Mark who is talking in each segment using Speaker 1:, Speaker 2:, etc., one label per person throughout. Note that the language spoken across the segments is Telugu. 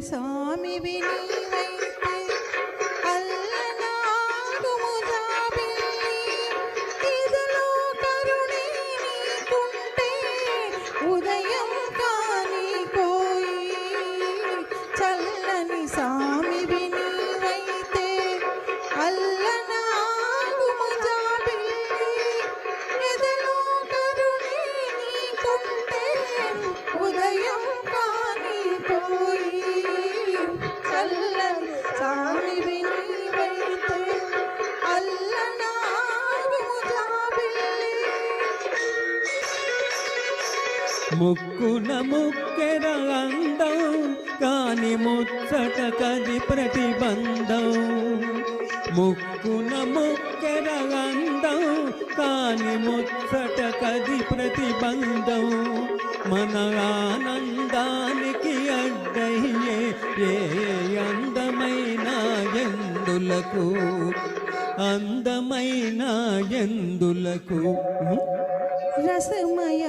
Speaker 1: స్వామి వినీవైతే అల్లనాగుము జాబిల్లి ఇదిలో కరుణే నీకుంటే ఉదయం కాని పోయి చల్లని స్వామి
Speaker 2: ముక్కున ముక్కెర అందం కాని ముచ్చట కది ప్రతిబంధం. ముక్కున ముక్కెర అందం కాని ముచ్చట కది ప్రతిబంధం. మన ఆనందానికి అడ్డయ్యే ఏ అందమైన ఎందులకు? అందమైన ఎందులకు?
Speaker 1: రసమయ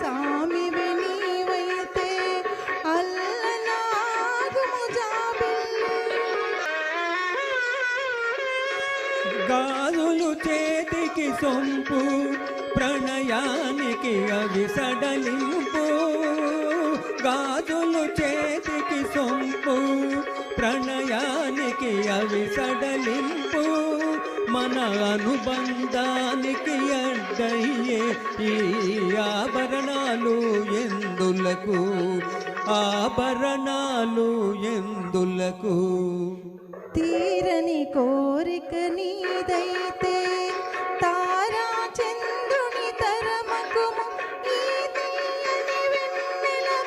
Speaker 1: చల్లని నీవైతే అల్లనాగుము
Speaker 2: గాజులు చేతికి సొంపు ప్రణయానికి అవి సడలింపు. గాజులు చేతికి సొంపు ప్రణయానికి అవి సడలింపు. మన అనుబంధానికి అడ్డయ్యే ఈ ఎందులకు? ఆభరణాలు ఎందులకు?
Speaker 1: తీరని కోరిక నీదైతే తారా చంద్రుని తరమకుము.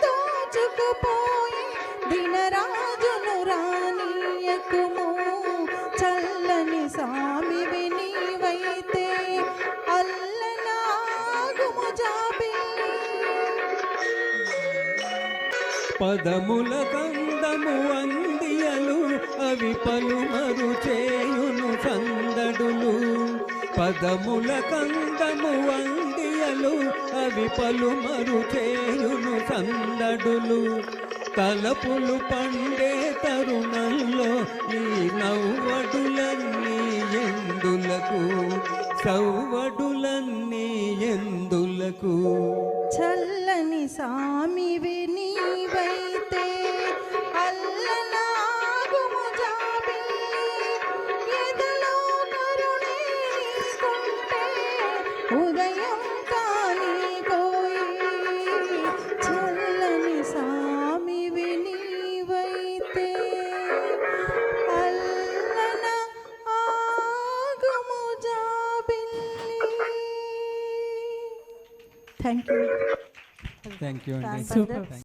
Speaker 1: దోచుకుపోయి దినరాజును రానీయకుము.
Speaker 2: పదముల కందము అందియలు అవి పలుమరు చేయును సందడులు పదముల కందము అందియలు అవి పలుమరు చేయును సందడులు తలపులు పండే తరుణంలో ఈ నవ్వడులన్నీ ఎందులకు? సవ్వడులన్నీ ఎందులకు
Speaker 1: చల్లని సామివి నీవైతే థ్యాంక్ యూ
Speaker 2: థ్యాంక్ యూ అండి
Speaker 1: Sir.